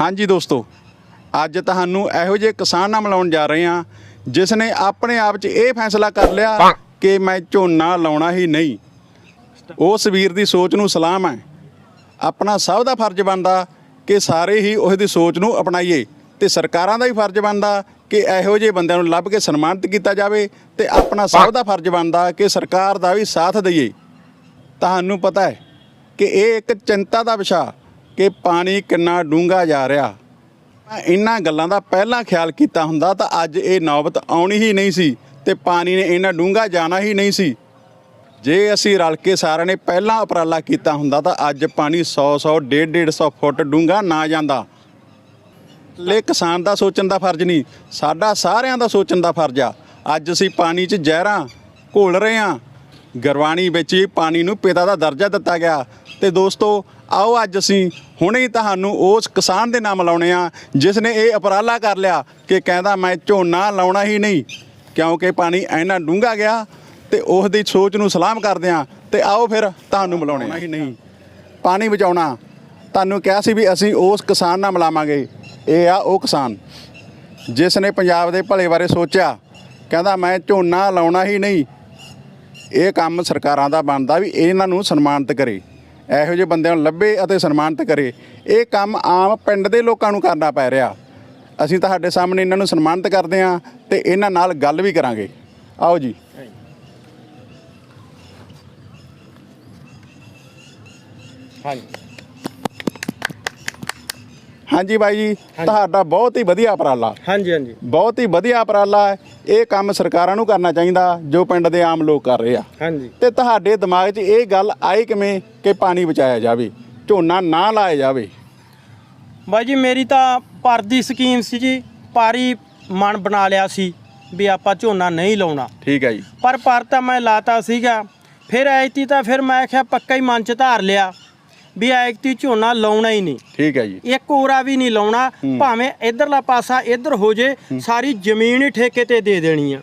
ਹਾਂਜੀ ਦੋਸਤੋ ਅੱਜ ਤੁਹਾਨੂੰ ਇਹੋ ਜਿਹੇ ਕਿਸਾਨ ਨਾਲ ਮਿਲਾਉਣ ਜਾ ਰਹੇ ਹਾਂ ਜਿਸ ਨੇ ਆਪਣੇ ਆਪ 'ਚ ਇਹ ਫੈਸਲਾ ਕਰ ਲਿਆ ਕਿ ਮੈਂ ਝੋਨਾ ਲਾਉਣਾ ਹੀ ਨਹੀਂ। ਉਸ ਵੀਰ ਦੀ ਸੋਚ ਨੂੰ ਸਲਾਮ ਹੈ। ਆਪਣਾ ਸਭ ਦਾ ਫਰਜ਼ ਬਣਦਾ ਕਿ ਸਾਰੇ ਹੀ ਉਸ ਦੀ ਸੋਚ ਨੂੰ ਅਪਣਾਈਏ ਤੇ ਸਰਕਾਰਾਂ ਦਾ ਵੀ ਫਰਜ਼ ਬਣਦਾ ਕਿ ਇਹੋ ਜਿਹੇ ਬੰਦਿਆਂ ਨੂੰ ਲੱਭ ਕੇ ਸਨਮਾਨਿਤ ਕੀਤਾ ਜਾਵੇ ਤੇ ਆਪਣਾ ਸਭ ਦਾ ਫਰਜ਼ ਬਣਦਾ ਕਿ ਸਰਕਾਰ ਦਾ ਵੀ ਸਾਥ ਦਈਏ। ਤੁਹਾਨੂੰ ਪਤਾ ਹੈ ਕਿ ਇਹ ਇੱਕ ਚਿੰਤਾ ਦਾ ਵਿਸ਼ਾ ਕਿ ਪਾਣੀ ਕਿੰਨਾ ਡੂੰਘਾ ਜਾ ਰਿਹਾ। ਇਹਨਾਂ ਗੱਲਾਂ ਦਾ ਪਹਿਲਾਂ ਖਿਆਲ ਕੀਤਾ ਹੁੰਦਾ ਤਾਂ ਅੱਜ ਇਹ ਨੌਬਤ ਆਉਣੀ ਹੀ ਨਹੀਂ ਸੀ ਤੇ ਪਾਣੀ ਨੇ ਇੰਨਾ ਡੂੰਘਾ ਜਾਣਾ ਹੀ ਨਹੀਂ ਸੀ। ਜੇ ਅਸੀਂ ਰਲ ਕੇ ਸਾਰਿਆਂ ਨੇ ਪਹਿਲਾਂ ਉਪਰਾਲਾ ਕੀਤਾ ਹੁੰਦਾ ਤਾਂ ਅੱਜ ਪਾਣੀ 100 100 150 150 ਫੁੱਟ ਡੂੰਘਾ ਨਾ ਜਾਂਦਾ। ਲੈ ਕਿਸਾਨ ਦਾ ਸੋਚਣ ਦਾ ਫਰਜ਼ ਨਹੀਂ, ਸਾਡਾ ਸਾਰਿਆਂ ਦਾ ਸੋਚਣ ਦਾ ਫਰਜ਼ ਆ। ਅੱਜ ਅਸੀਂ ਪਾਣੀ 'ਚ ਜ਼ਹਿਰਾਂ ਘੋਲ ਰਹੇ ਹਾਂ। ਗਰਵਾਣੀ ਵਿੱਚ ਹੀ ਪਾਣੀ ਨੂੰ ਪਿਤਾ ਦਾ ਦਰਜਾ ਦਿੱਤਾ ਗਿਆ। ਤੇ ਦੋਸਤੋ ਆਓ ਅੱਜ ਅਸੀਂ ਹੁਣੇ ਹੀ ਤੁਹਾਨੂੰ ਉਸ ਕਿਸਾਨ ਦੇ ਨਾਮ ਲਾਉਣੇ ਆ ਜਿਸ ਨੇ ਇਹ ਉਪਰਾਲਾ ਕਰ ਲਿਆ ਕਿ ਕਹਿੰਦਾ ਮੈਂ ਝੋਨਾ ਲਾਉਣਾ ਹੀ ਨਹੀਂ ਕਿਉਂਕਿ ਪਾਣੀ ਇੰਨਾ ਡੂੰਘਾ ਗਿਆ ਤੇ ਉਸ ਦੀ ਸੋਚ ਨੂੰ ਸਲਾਮ ਕਰਦੇ ਆ ਤੇ ਆਓ ਫਿਰ ਤੁਹਾਨੂੰ ਮਿਲਾਉਣੇ ਆ। ਨਹੀਂ। ਪਾਣੀ ਬਚਾਉਣਾ। ਤੁਹਾਨੂੰ ਕਿਹਾ ਸੀ ਵੀ ਅਸੀਂ ਉਸ ਕਿਸਾਨ ਨਾਲ ਮਿਲਾਵਾਂਗੇ। ਇਹ ਆ ਉਹ ਕਿਸਾਨ ਜਿਸ ਨੇ ਪੰਜਾਬ ਦੇ ਭਲੇ ਬਾਰੇ ਸੋਚਿਆ। ਕਹਿੰਦਾ ਮੈਂ ਝੋਨਾ ਲਾਉਣਾ ਹੀ ਨਹੀਂ। ਇਹ ਕੰਮ ਸਰਕਾਰਾਂ ਦਾ ਬਣਦਾ ਵੀ ਇਹਨਾਂ ਨੂੰ ਸਨਮਾਨਿਤ ਕਰੇ। ਇਹੋ ਜਿਹੇ ਬੰਦਿਆਂ ਨੂੰ ਲੱਭੇ ਅਤੇ ਸਨਮਾਨਿਤ ਕਰੇ। ਇਹ ਕੰਮ ਆਮ ਪਿੰਡ ਦੇ ਲੋਕਾਂ ਨੂੰ ਕਰਨਾ ਪੈ ਰਿਹਾ। ਅਸੀਂ ਤੁਹਾਡੇ ਸਾਹਮਣੇ ਇਹਨਾਂ ਨੂੰ ਸਨਮਾਨਿਤ ਕਰਦੇ ਹਾਂ ਤੇ ਇਹਨਾਂ ਨਾਲ ਗੱਲ ਵੀ ਕਰਾਂਗੇ। ਆਓ ਜੀ। ਹਾਂਜੀ। ਹਾਂਜੀ ਬਾਈ ਜੀ ਤੁਹਾਡਾ ਬਹੁਤ ਹੀ ਵਧੀਆ ਉਪਰਾਲਾ। ਹਾਂਜੀ ਹਾਂਜੀ। ਬਹੁਤ ਹੀ ਵਧੀਆ ਉਪਰਾਲਾ ਹੈ। ਇਹ ਕੰਮ ਸਰਕਾਰਾਂ ਨੂੰ ਕਰਨਾ ਚਾਹੀਦਾ ਜੋ ਪਿੰਡ ਦੇ ਆਮ ਲੋਕ ਕਰ ਰਹੇ ਆ। ਹਾਂਜੀ। ਤੇ ਤੁਹਾਡੇ ਦਿਮਾਗ 'ਚ ਇਹ ਗੱਲ ਆਈ ਕਿਵੇਂ ਕਿ ਪਾਣੀ ਬਚਾਇਆ ਜਾਵੇ ਝੋਨਾ ਨਾ ਲਾਇਆ ਜਾਵੇ? ਬਾਈ ਜੀ ਮੇਰੀ ਤਾਂ ਪਰ ਦੀ ਸਕੀਮ ਸੀ ਜੀ ਪਾਰੀ ਮਨ ਬਣਾ ਲਿਆ ਸੀ ਵੀ ਆਪਾਂ ਝੋਨਾ ਨਹੀਂ ਲਾਉਣਾ। ਠੀਕ ਹੈ ਜੀ। ਪਰ ਪਰ ਤਾਂ ਮੈਂ ਲਾਤਾ ਸੀਗਾ। ਫਿਰ ਐਤੀ ਤਾਂ ਫਿਰ ਮੈਂ ਆਖਿਆ ਪੱਕਾ ਹੀ ਮਨ ਚ ਧਾਰ ਲਿਆ। ਵੀ ਐਤੀ ਝੋਨਾ ਲਾਉਣਾ ਹੀ ਨਹੀਂ। ਠੀਕ ਹੈ ਜੀ। ਇੱਕ ਹੋਰਾ ਵੀ ਨਹੀਂ ਲਾਉਣਾ। ਭਾਵੇਂ ਇਧਰਲਾ ਪਾਸਾ ਇਧਰ ਹੋ ਜੇ ਸਾਰੀ ਜ਼ਮੀਨ ਹੀ ਠੇਕੇ ਤੇ ਦੇ ਦੇਣੀ ਆ।